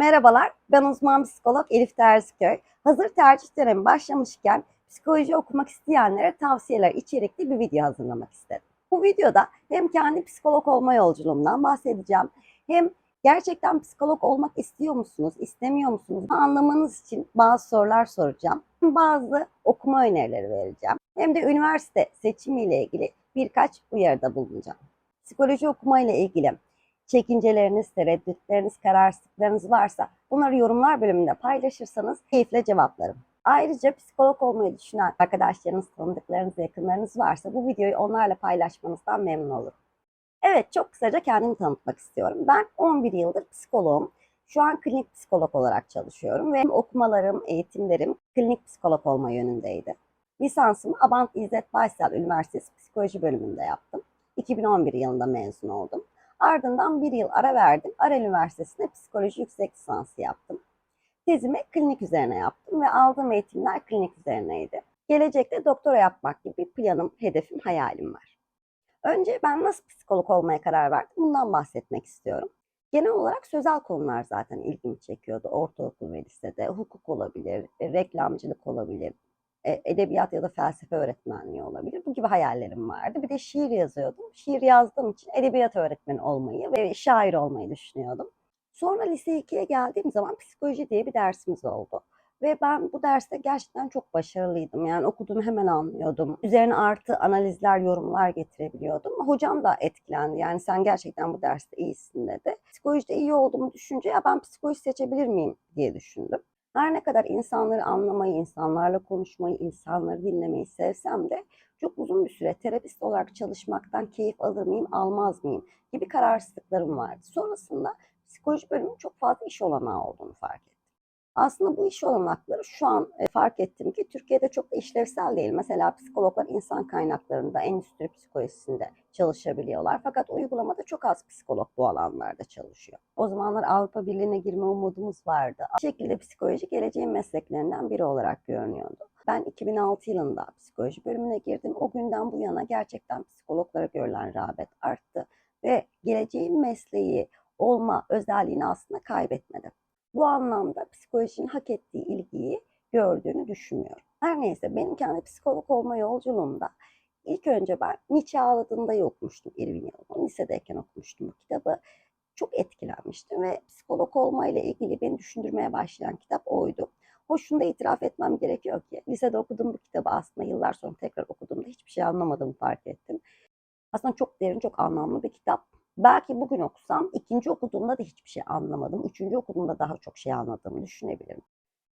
Merhabalar, ben uzman psikolog Elif Terziköy. Hazır tercih dönemi başlamışken psikoloji okumak isteyenlere tavsiyeler içerikli bir video hazırlamak istedim. Bu videoda hem kendi psikolog olma yolculuğumdan bahsedeceğim, hem gerçekten psikolog olmak istiyor musunuz, istemiyor musunuz anlamanız için bazı sorular soracağım. Bazı okuma önerileri vereceğim. Hem de üniversite seçimiyle ilgili birkaç uyarıda bulunacağım. Psikoloji okumayla ilgili çekinceleriniz, tereddütleriniz, kararsızlıklarınız varsa bunları yorumlar bölümünde paylaşırsanız keyifle cevaplarım. Ayrıca psikolog olmayı düşünen arkadaşlarınız, tanıdıklarınız, yakınlarınız varsa bu videoyu onlarla paylaşmanızdan memnun olurum. Evet, çok kısaca kendimi tanıtmak istiyorum. Ben 11 yıldır psikoloğum. Şu an klinik psikolog olarak çalışıyorum ve okumalarım, eğitimlerim klinik psikolog olma yönündeydi. Lisansımı Abant İzzet Baysal Üniversitesi Psikoloji bölümünde yaptım. 2011 yılında mezun oldum. Ardından bir yıl ara verdim. Arel Üniversitesi'nde psikoloji yüksek lisansı yaptım. Tezimi klinik üzerine yaptım ve aldığım eğitimler klinik üzerineydi. Gelecekte doktora yapmak gibi bir planım, hedefim, hayalim var. Önce ben nasıl psikolog olmaya karar verdim bundan bahsetmek istiyorum. Genel olarak sözel konular zaten ilgimi çekiyordu. Ortaokul ve lisede hukuk olabilir, reklamcılık olabilir, edebiyat ya da felsefe öğretmenliği olabilir. Bu gibi hayallerim vardı. Bir de şiir yazıyordum. Şiir yazdığım için edebiyat öğretmeni olmayı ve şair olmayı düşünüyordum. Sonra lise 2'ye geldiğim zaman psikoloji diye bir dersimiz oldu. Ve ben bu derste gerçekten çok başarılıydım. Yani okuduğumu hemen anlıyordum. Üzerine artı analizler, yorumlar getirebiliyordum. Hocam da etkilendi. Yani sen gerçekten bu derste iyisin dedi. Psikolojide iyi olduğumu düşünce ya ben psikoloji seçebilir miyim diye düşündüm. Her ne kadar insanları anlamayı, insanlarla konuşmayı, insanları dinlemeyi sevsem de çok uzun bir süre terapist olarak çalışmaktan keyif alır mıyım, almaz mıyım gibi kararsızlıklarım vardı. Sonrasında psikoloji bölümünün çok fazla iş olanağı olduğunu fark ettim. Aslında bu iş olanakları şu an e, fark ettim ki Türkiye'de çok da işlevsel değil. Mesela psikologlar insan kaynaklarında, endüstri psikolojisinde çalışabiliyorlar. Fakat uygulamada çok az psikolog bu alanlarda çalışıyor. O zamanlar Avrupa Birliği'ne girme umudumuz vardı. Bu şekilde psikoloji geleceğin mesleklerinden biri olarak görünüyordu. Ben 2006 yılında psikoloji bölümüne girdim. O günden bu yana gerçekten psikologlara görülen rağbet arttı ve geleceğin mesleği olma özelliğini aslında kaybetmedi. Bu anlamda psikolojinin hak ettiği ilgiyi gördüğünü düşünmüyorum. Her neyse benim kendi psikolog olma yolculuğumda ilk önce ben Nietzsche ağladığında okumuştum Irving Yalom'u. Lisedeyken okumuştum bu kitabı. Çok etkilenmiştim ve psikolog olmayla ilgili beni düşündürmeye başlayan kitap oydu. Hoşunda itiraf etmem gerekiyor ki lisede okuduğum bu kitabı aslında yıllar sonra tekrar okuduğumda hiçbir şey anlamadığımı fark ettim. Aslında çok derin, çok anlamlı bir kitap. Belki bugün okusam ikinci okuduğumda da hiçbir şey anlamadım. Üçüncü okuduğumda daha çok şey anladığımı düşünebilirim.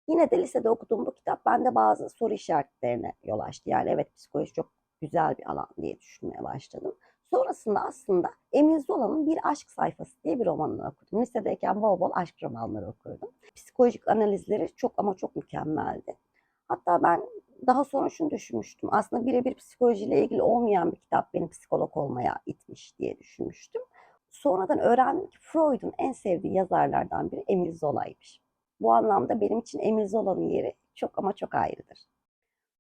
Yine de lisede okuduğum bu kitap bende bazı soru işaretlerine yol açtı. Yani evet psikoloji çok güzel bir alan diye düşünmeye başladım. Sonrasında aslında Emil Zola'nın Bir Aşk Sayfası diye bir romanını okudum. Lisedeyken bol bol aşk romanları okurdum. Psikolojik analizleri çok ama çok mükemmeldi. Hatta ben daha sonra şunu düşünmüştüm. Aslında birebir psikolojiyle ilgili olmayan bir kitap beni psikolog olmaya itmiş diye düşünmüştüm. Sonradan öğrendim ki Freud'un en sevdiği yazarlardan biri Emil Zola'ymış. Bu anlamda benim için Emil Zola'nın yeri çok ama çok ayrıdır.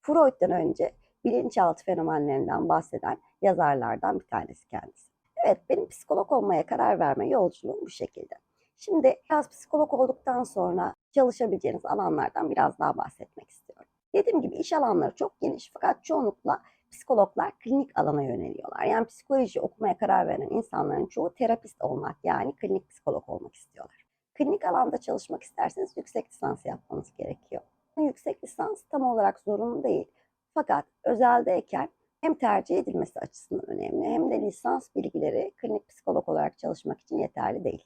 Freud'dan önce bilinçaltı fenomenlerinden bahseden yazarlardan bir tanesi kendisi. Evet, benim psikolog olmaya karar verme yolculuğum bu şekilde. Şimdi biraz psikolog olduktan sonra çalışabileceğiniz alanlardan biraz daha bahsetmek istiyorum. Dediğim gibi iş alanları çok geniş fakat çoğunlukla psikologlar klinik alana yöneliyorlar. Yani psikoloji okumaya karar veren insanların çoğu terapist olmak yani klinik psikolog olmak istiyorlar. Klinik alanda çalışmak isterseniz yüksek lisans yapmanız gerekiyor. Yüksek lisans tam olarak zorunlu değil. Fakat özeldeyken hem tercih edilmesi açısından önemli hem de lisans bilgileri klinik psikolog olarak çalışmak için yeterli değil.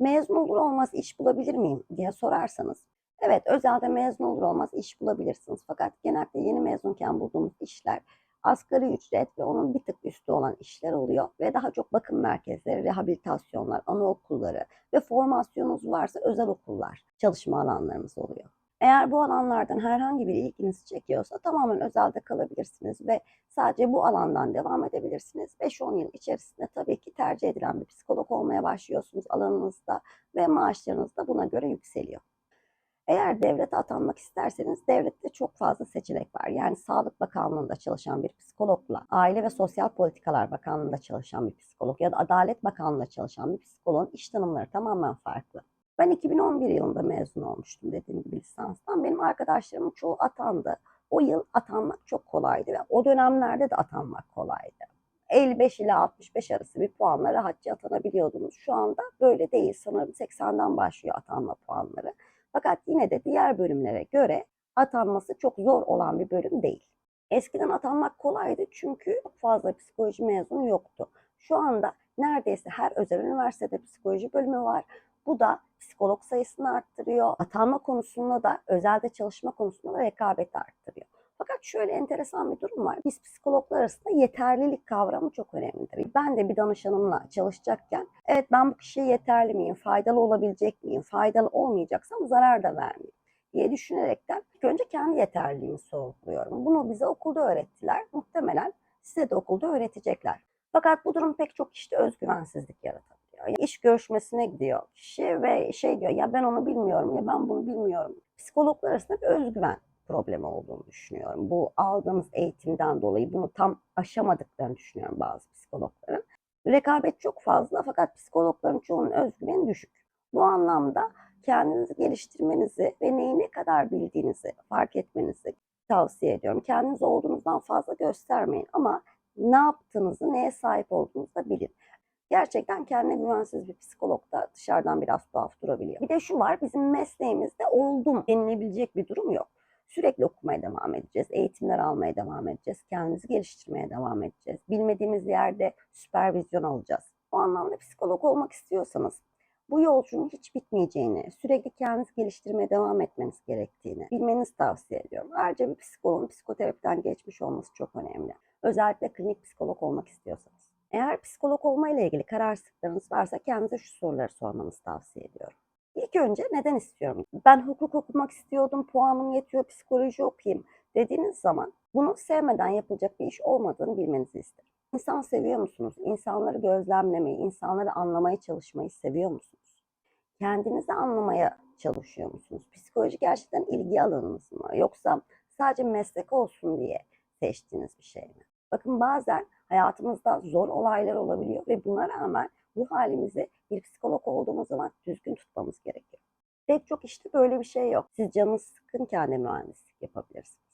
Mezun olur olmaz iş bulabilir miyim diye sorarsanız Evet, özelde mezun olur olmaz iş bulabilirsiniz. Fakat genellikle yeni mezunken bulduğumuz işler asgari ücret ve onun bir tık üstü olan işler oluyor. Ve daha çok bakım merkezleri, rehabilitasyonlar, anaokulları ve formasyonunuz varsa özel okullar çalışma alanlarımız oluyor. Eğer bu alanlardan herhangi bir ilginizi çekiyorsa tamamen özelde kalabilirsiniz ve sadece bu alandan devam edebilirsiniz. 5-10 yıl içerisinde tabii ki tercih edilen bir psikolog olmaya başlıyorsunuz alanınızda ve maaşlarınız da buna göre yükseliyor. Eğer devlete atanmak isterseniz devlette çok fazla seçenek var. Yani Sağlık Bakanlığı'nda çalışan bir psikologla, Aile ve Sosyal Politikalar Bakanlığı'nda çalışan bir psikolog ya da Adalet Bakanlığı'nda çalışan bir psikologun iş tanımları tamamen farklı. Ben 2011 yılında mezun olmuştum dediğim gibi lisanstan. Benim arkadaşlarımın çoğu atandı. O yıl atanmak çok kolaydı ve o dönemlerde de atanmak kolaydı. 55 ile 65 arası bir puanla rahatça atanabiliyordunuz. Şu anda böyle değil. Sanırım 80'den başlıyor atanma puanları. Fakat yine de diğer bölümlere göre atanması çok zor olan bir bölüm değil. Eskiden atanmak kolaydı çünkü fazla psikoloji mezunu yoktu. Şu anda neredeyse her özel üniversitede psikoloji bölümü var. Bu da psikolog sayısını arttırıyor. Atanma konusunda da özelde çalışma konusunda da rekabeti arttırıyor. Fakat şöyle enteresan bir durum var. Biz psikologlar arasında yeterlilik kavramı çok önemlidir. Ben de bir danışanımla çalışacakken evet ben bu kişiye yeterli miyim, faydalı olabilecek miyim, faydalı olmayacaksam zarar da vermeyeyim diye düşünerekten ilk önce kendi yeterliliğimi sorguluyorum. Bunu bize okulda öğrettiler. Muhtemelen size de okulda öğretecekler. Fakat bu durum pek çok işte özgüvensizlik yaratabiliyor. İş görüşmesine gidiyor kişi ve şey diyor ya ben onu bilmiyorum ya ben bunu bilmiyorum. Psikologlar arasında bir özgüven problemi olduğunu düşünüyorum. Bu aldığımız eğitimden dolayı bunu tam aşamadıklarını düşünüyorum bazı psikologların. Rekabet çok fazla fakat psikologların çoğunun özgüveni düşük. Bu anlamda kendinizi geliştirmenizi ve neyi ne kadar bildiğinizi fark etmenizi tavsiye ediyorum. Kendiniz olduğunuzdan fazla göstermeyin ama ne yaptığınızı, neye sahip olduğunuzu da bilin. Gerçekten kendine güvensiz bir psikolog da dışarıdan biraz tuhaf durabiliyor. Bir de şu var, bizim mesleğimizde oldum denilebilecek bir durum yok. Sürekli okumaya devam edeceğiz, eğitimler almaya devam edeceğiz, kendimizi geliştirmeye devam edeceğiz. Bilmediğimiz yerde süpervizyon alacağız. O anlamda psikolog olmak istiyorsanız bu yolculuğun hiç bitmeyeceğini, sürekli kendinizi geliştirmeye devam etmeniz gerektiğini bilmenizi tavsiye ediyorum. Ayrıca bir psikologun psikoterapiden geçmiş olması çok önemli. Özellikle klinik psikolog olmak istiyorsanız. Eğer psikolog olma ile ilgili kararsızlıklarınız varsa kendinize şu soruları sormanızı tavsiye ediyorum. İlk önce neden istiyorum? Ben hukuk okumak istiyordum, puanım yetiyor, psikoloji okuyayım dediğiniz zaman bunu sevmeden yapılacak bir iş olmadığını bilmenizi isterim. İnsan seviyor musunuz? İnsanları gözlemlemeyi, insanları anlamaya çalışmayı seviyor musunuz? Kendinizi anlamaya çalışıyor musunuz? Psikoloji gerçekten ilgi alanınız mı? Yoksa sadece meslek olsun diye seçtiğiniz bir şey mi? Bakın bazen hayatımızda zor olaylar olabiliyor ve buna rağmen bu halimizi bir psikolog olduğumuz zaman düzgün tutmamız gerekiyor. Pek çok işte böyle bir şey yok. Siz canınız sıkkınken de mühendislik yapabilirsiniz.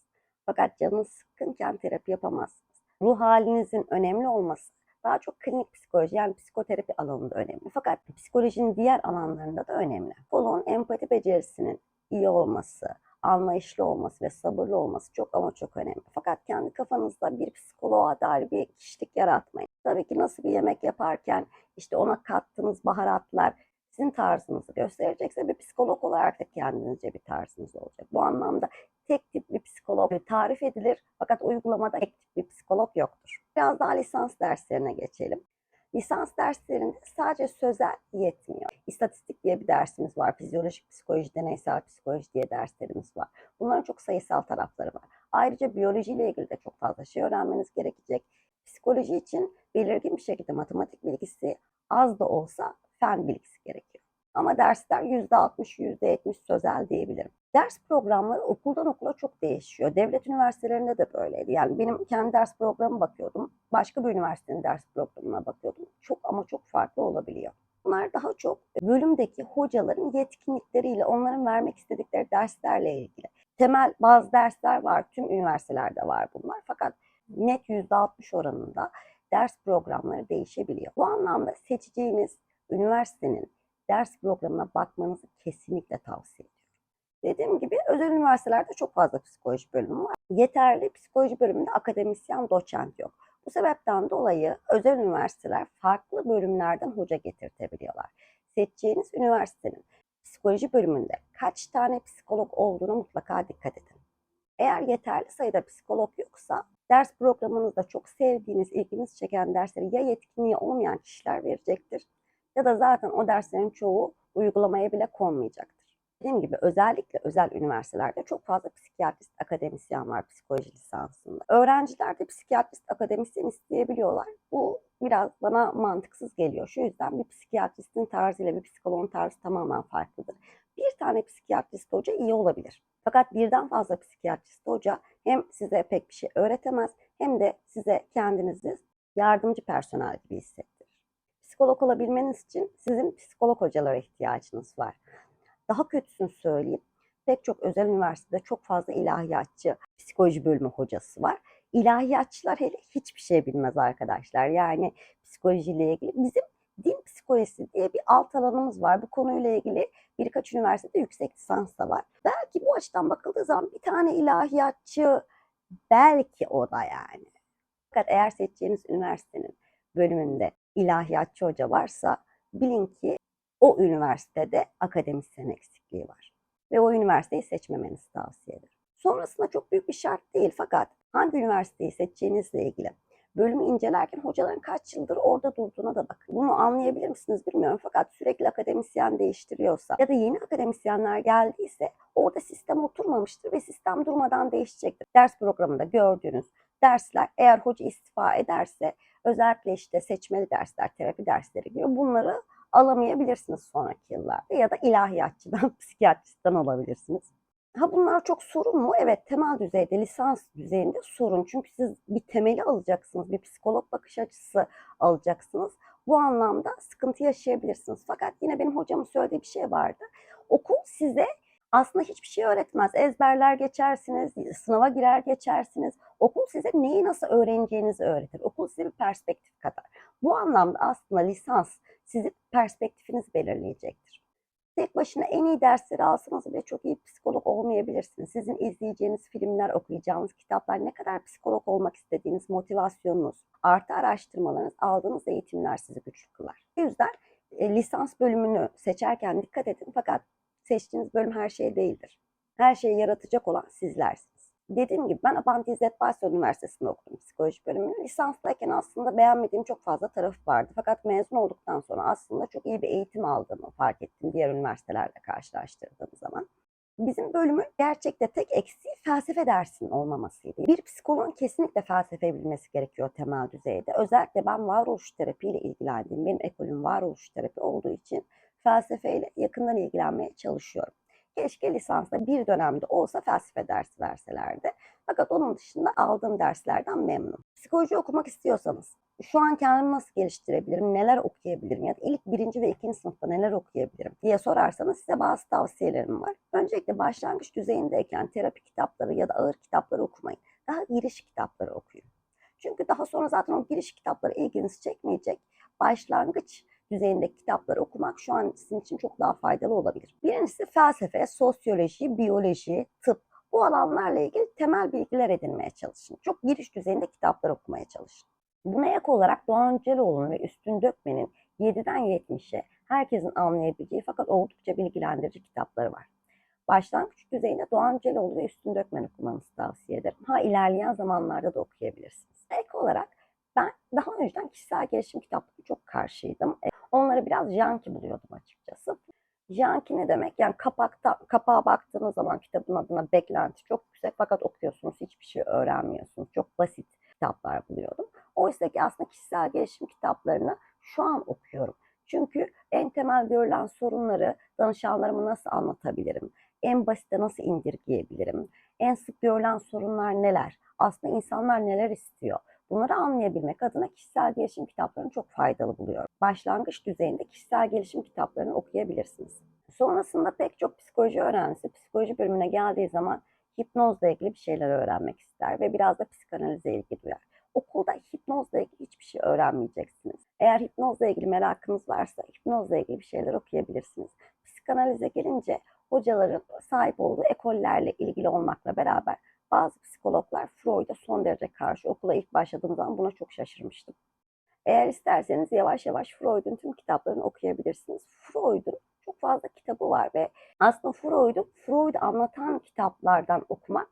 Fakat canınız sıkkınken terapi yapamazsınız. Ruh halinizin önemli olması daha çok klinik psikoloji yani psikoterapi alanında önemli. Fakat psikolojinin diğer alanlarında da önemli. Kolon empati becerisinin iyi olması, anlayışlı olması ve sabırlı olması çok ama çok önemli. Fakat kendi kafanızda bir psikoloğa dair bir kişilik yaratmayın. Tabii ki nasıl bir yemek yaparken işte ona kattığınız baharatlar sizin tarzınızı gösterecekse bir psikolog olarak da kendinizce bir tarzınız olacak. Bu anlamda tek tip bir psikolog tarif edilir fakat uygulamada tek tip bir psikolog yoktur. Biraz daha lisans derslerine geçelim. Lisans derslerinde sadece sözel yetmiyor. İstatistik diye bir dersimiz var. Fizyolojik psikoloji, deneysel psikoloji diye derslerimiz var. Bunların çok sayısal tarafları var. Ayrıca biyolojiyle ilgili de çok fazla şey öğrenmeniz gerekecek. Psikoloji için belirgin bir şekilde matematik bilgisi az da olsa fen bilgisi gerekiyor. Ama dersler %60, %70 sözel diyebilirim. Ders programları okuldan okula çok değişiyor. Devlet üniversitelerinde de böyleydi. Yani benim kendi ders programı bakıyordum. Başka bir üniversitenin ders programına bakıyordum. Çok ama çok farklı olabiliyor. Bunlar daha çok bölümdeki hocaların yetkinlikleriyle, onların vermek istedikleri derslerle ilgili. Temel bazı dersler var. Tüm üniversitelerde var bunlar. Fakat net %60 oranında ders programları değişebiliyor. Bu anlamda seçeceğiniz üniversitenin ders programına bakmanızı kesinlikle tavsiye ediyorum. Dediğim gibi özel üniversitelerde çok fazla psikoloji bölümü var. Yeterli psikoloji bölümünde akademisyen, doçent yok. Bu sebepten dolayı özel üniversiteler farklı bölümlerden hoca getirtebiliyorlar. Seçeceğiniz üniversitenin psikoloji bölümünde kaç tane psikolog olduğuna mutlaka dikkat edin. Eğer yeterli sayıda psikolog yoksa ders programınızda çok sevdiğiniz, ilginizi çeken dersleri ya yetkinliği olmayan kişiler verecektir ya da zaten o derslerin çoğu uygulamaya bile konmayacaktır. Dediğim gibi özellikle özel üniversitelerde çok fazla psikiyatrist akademisyen var psikoloji lisansında. Öğrenciler de psikiyatrist akademisyen isteyebiliyorlar. Bu biraz bana mantıksız geliyor. Şu yüzden bir psikiyatristin tarzıyla bir psikoloğun tarzı tamamen farklıdır. Bir tane psikiyatrist hoca iyi olabilir. Fakat birden fazla psikiyatrist hoca hem size pek bir şey öğretemez hem de size kendinizi yardımcı personel gibi hissettirir. Psikolog olabilmeniz için sizin psikolog hocalara ihtiyacınız var. Daha kötüsünü söyleyeyim. Pek çok özel üniversitede çok fazla ilahiyatçı psikoloji bölümü hocası var. İlahiyatçılar hele hiçbir şey bilmez arkadaşlar. Yani psikolojiyle ilgili bizim din psikolojisi diye bir alt alanımız var. Bu konuyla ilgili birkaç üniversitede yüksek lisans da var. Belki bu açıdan bakıldığı zaman bir tane ilahiyatçı belki o da yani. Fakat eğer seçeceğiniz üniversitenin bölümünde ilahiyatçı hoca varsa bilin ki o üniversitede akademisyen eksikliği var. Ve o üniversiteyi seçmemenizi tavsiye ederim. Sonrasında çok büyük bir şart değil fakat hangi üniversiteyi seçeceğinizle ilgili bölümü incelerken hocaların kaç yıldır orada durduğuna da bakın. Bunu anlayabilir misiniz bilmiyorum fakat sürekli akademisyen değiştiriyorsa ya da yeni akademisyenler geldiyse orada sistem oturmamıştır ve sistem durmadan değişecektir. Ders programında gördüğünüz dersler eğer hoca istifa ederse özellikle işte seçmeli dersler, terapi dersleri gibi bunları alamayabilirsiniz sonraki yıllarda ya da ilahiyatçıdan, psikiyatristten alabilirsiniz. Ha bunlar çok sorun mu? Evet temel düzeyde, lisans düzeyinde sorun. Çünkü siz bir temeli alacaksınız, bir psikolog bakış açısı alacaksınız. Bu anlamda sıkıntı yaşayabilirsiniz. Fakat yine benim hocamın söylediği bir şey vardı. Okul size aslında hiçbir şey öğretmez. Ezberler geçersiniz, sınava girer geçersiniz. Okul size neyi nasıl öğreneceğinizi öğretir. Okul size bir perspektif katar. Bu anlamda aslında lisans sizin perspektifiniz belirleyecektir. Tek başına en iyi dersleri alsanız bile çok iyi psikolog olmayabilirsiniz. Sizin izleyeceğiniz filmler, okuyacağınız kitaplar, ne kadar psikolog olmak istediğiniz motivasyonunuz, artı araştırmalarınız, aldığınız eğitimler sizi güçlü kılar. O yüzden e, lisans bölümünü seçerken dikkat edin fakat seçtiğiniz bölüm her şey değildir. Her şeyi yaratacak olan sizlersiniz. Dediğim gibi ben Abant İzzet Baysal Üniversitesi'nde okudum psikoloji bölümünü. Lisanstayken aslında beğenmediğim çok fazla tarafı vardı. Fakat mezun olduktan sonra aslında çok iyi bir eğitim aldığımı fark ettim diğer üniversitelerle karşılaştırdığım zaman. Bizim bölümün gerçekte tek eksiği felsefe dersinin olmamasıydı. Bir psikoloğun kesinlikle felsefe bilmesi gerekiyor temel düzeyde. Özellikle ben varoluş terapiyle ilgilendiğim, benim ekolüm varoluş terapi olduğu için felsefeyle yakından ilgilenmeye çalışıyorum. Keşke lisansta bir dönemde olsa felsefe dersi verselerdi. Fakat onun dışında aldığım derslerden memnunum. Psikoloji okumak istiyorsanız şu an kendimi nasıl geliştirebilirim, neler okuyabilirim ya da ilk birinci ve ikinci sınıfta neler okuyabilirim diye sorarsanız size bazı tavsiyelerim var. Öncelikle başlangıç düzeyindeyken terapi kitapları ya da ağır kitapları okumayın. Daha giriş kitapları okuyun. Çünkü daha sonra zaten o giriş kitapları ilginizi çekmeyecek. Başlangıç düzeyindeki kitapları okumak şu an sizin için çok daha faydalı olabilir. Birincisi felsefe, sosyoloji, biyoloji, tıp bu alanlarla ilgili temel bilgiler edinmeye çalışın. Çok giriş düzeyinde kitaplar okumaya çalışın. Buna ek olarak Doğan Öceloğlu'nun ve Üstün Dökmen'in 7'den 70'e herkesin anlayabileceği fakat oldukça bilgilendirici kitapları var. Başlangıç düzeyinde Doğan Öceloğlu ve Üstün Dökmen okumanızı tavsiye ederim. Ha ilerleyen zamanlarda da okuyabilirsiniz. Ek olarak ben daha önceden kişisel gelişim kitaplarına çok karşıydım. E, onları biraz janki buluyordum açıkçası. Janki ne demek? Yani kapakta, kapağa baktığınız zaman kitabın adına beklenti çok yüksek fakat okuyorsunuz hiçbir şey öğrenmiyorsunuz. Çok basit kitaplar buluyordum. Oysa ki aslında kişisel gelişim kitaplarını şu an okuyorum. Çünkü en temel görülen sorunları danışanlarıma nasıl anlatabilirim? En basite nasıl indirgeyebilirim? En sık görülen sorunlar neler? Aslında insanlar neler istiyor? Bunları anlayabilmek adına kişisel gelişim kitaplarını çok faydalı buluyorum. Başlangıç düzeyinde kişisel gelişim kitaplarını okuyabilirsiniz. Sonrasında pek çok psikoloji öğrencisi psikoloji bölümüne geldiği zaman hipnozla ilgili bir şeyler öğrenmek ister ve biraz da psikanalize ilgi duyar. Okulda hipnozla ilgili hiçbir şey öğrenmeyeceksiniz. Eğer hipnozla ilgili merakınız varsa hipnozla ilgili bir şeyler okuyabilirsiniz. Psikanalize gelince hocaların sahip olduğu ekollerle ilgili olmakla beraber bazı psikologlar Freud'a son derece karşı. Okula ilk başladığım zaman buna çok şaşırmıştım. Eğer isterseniz yavaş yavaş Freud'un tüm kitaplarını okuyabilirsiniz. Freud'un çok fazla kitabı var ve aslında Freud'u Freud anlatan kitaplardan okumak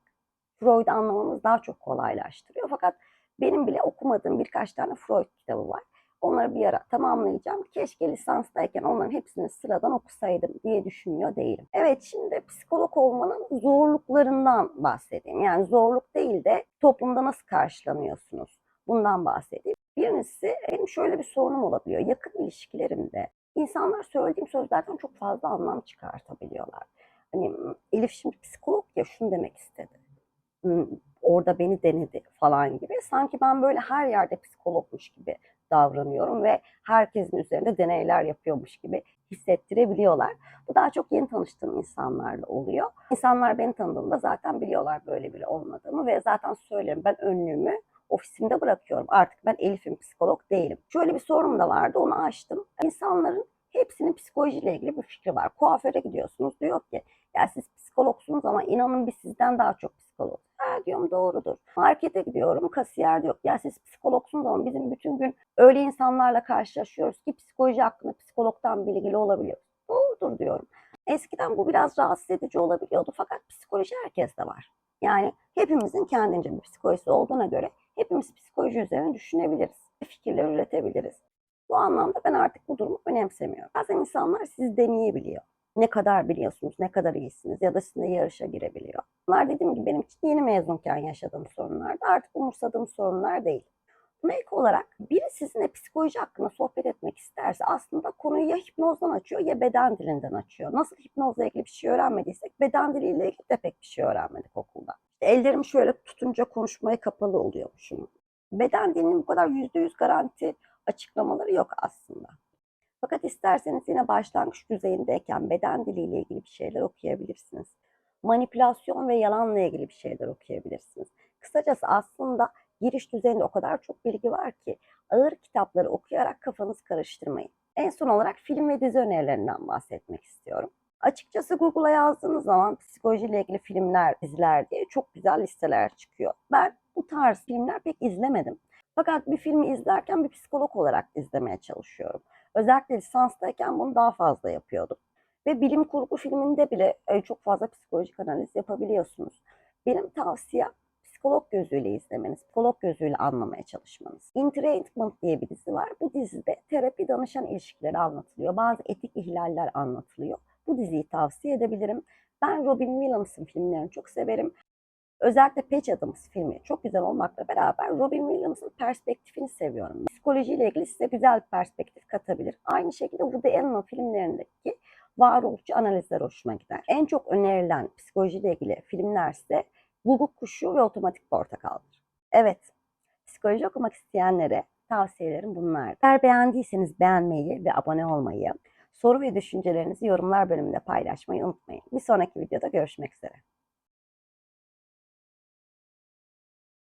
Freud'u anlamamız daha çok kolaylaştırıyor. Fakat benim bile okumadığım birkaç tane Freud kitabı var. Onları bir ara tamamlayacağım. Keşke lisanstayken onların hepsini sıradan okusaydım diye düşünüyor değilim. Evet şimdi psikolog olmanın zorluklarından bahsedeyim. Yani zorluk değil de toplumda nasıl karşılanıyorsunuz? Bundan bahsedeyim. Birincisi benim şöyle bir sorunum olabiliyor. Yakın ilişkilerimde insanlar söylediğim sözlerden çok fazla anlam çıkartabiliyorlar. Hani Elif şimdi psikolog ya şunu demek istedi. "Hmm, orada beni denedi falan gibi. Sanki ben böyle her yerde psikologmuş gibi davranıyorum ve herkesin üzerinde deneyler yapıyormuş gibi hissettirebiliyorlar. Bu daha çok yeni tanıştığım insanlarla oluyor. İnsanlar beni tanıdığında zaten biliyorlar böyle biri olmadığımı ve zaten söylerim ben önlüğümü ofisimde bırakıyorum. Artık ben Elif'im psikolog değilim. Şöyle bir sorum da vardı onu açtım. İnsanların hepsinin psikolojiyle ilgili bir fikri var. Kuaföre gidiyorsunuz diyor ki ya siz psikologsunuz ama inanın biz sizden daha çok psikolog. Ha diyorum doğrudur. Markete gidiyorum kasiyer diyor ya siz psikologsunuz ama bizim bütün gün öyle insanlarla karşılaşıyoruz ki psikoloji hakkında psikologdan bilgili olabiliyoruz. Doğrudur diyorum. Eskiden bu biraz rahatsız edici olabiliyordu fakat psikoloji herkeste var. Yani hepimizin kendince bir psikolojisi olduğuna göre hepimiz psikoloji üzerine düşünebiliriz. Fikirler üretebiliriz. Bu anlamda ben artık bu durumu önemsemiyorum. Bazen insanlar sizi deneyebiliyor. Ne kadar biliyorsunuz, ne kadar iyisiniz ya da sizinle yarışa girebiliyor. Bunlar dediğim gibi benim için yeni mezunken yaşadığım sorunlardı. Artık umursadığım sorunlar değil. Buna olarak biri sizinle psikoloji hakkında sohbet etmek isterse aslında konuyu ya hipnozdan açıyor ya beden dilinden açıyor. Nasıl hipnozla ilgili bir şey öğrenmediysek beden diliyle ilgili de pek bir şey öğrenmedik okulda. İşte ellerimi şöyle tutunca konuşmaya kapalı oluyormuşum. Beden dilinin bu kadar %100 garanti açıklamaları yok aslında. Fakat isterseniz yine başlangıç düzeyindeyken beden diliyle ilgili bir şeyler okuyabilirsiniz. Manipülasyon ve yalanla ilgili bir şeyler okuyabilirsiniz. Kısacası aslında giriş düzeyinde o kadar çok bilgi var ki ağır kitapları okuyarak kafanızı karıştırmayın. En son olarak film ve dizi önerilerinden bahsetmek istiyorum. Açıkçası Google'a yazdığınız zaman psikolojiyle ilgili filmler, diziler diye çok güzel listeler çıkıyor. Ben bu tarz filmler pek izlemedim. Fakat bir filmi izlerken bir psikolog olarak izlemeye çalışıyorum. Özellikle lisanstayken bunu daha fazla yapıyordum. Ve bilim kurgu filminde bile e, çok fazla psikolojik analiz yapabiliyorsunuz. Benim tavsiyem psikolog gözüyle izlemeniz, psikolog gözüyle anlamaya çalışmanız. Entrainment diye bir dizi var. Bu dizide terapi danışan ilişkileri anlatılıyor. Bazı etik ihlaller anlatılıyor. Bu diziyi tavsiye edebilirim. Ben Robin Williams'ın filmlerini çok severim. Özellikle Patch Adams filmi çok güzel olmakla beraber Robin Williams'ın perspektifini seviyorum. Psikolojiyle ilgili size güzel bir perspektif katabilir. Aynı şekilde Woody Allen'ın filmlerindeki varoluşçu analizler hoşuma gider. En çok önerilen psikolojiyle ilgili filmler ise Guguk Kuşu ve Otomatik Portakal'dır. Evet, psikoloji okumak isteyenlere tavsiyelerim bunlar. Eğer beğendiyseniz beğenmeyi ve abone olmayı, soru ve düşüncelerinizi yorumlar bölümünde paylaşmayı unutmayın. Bir sonraki videoda görüşmek üzere.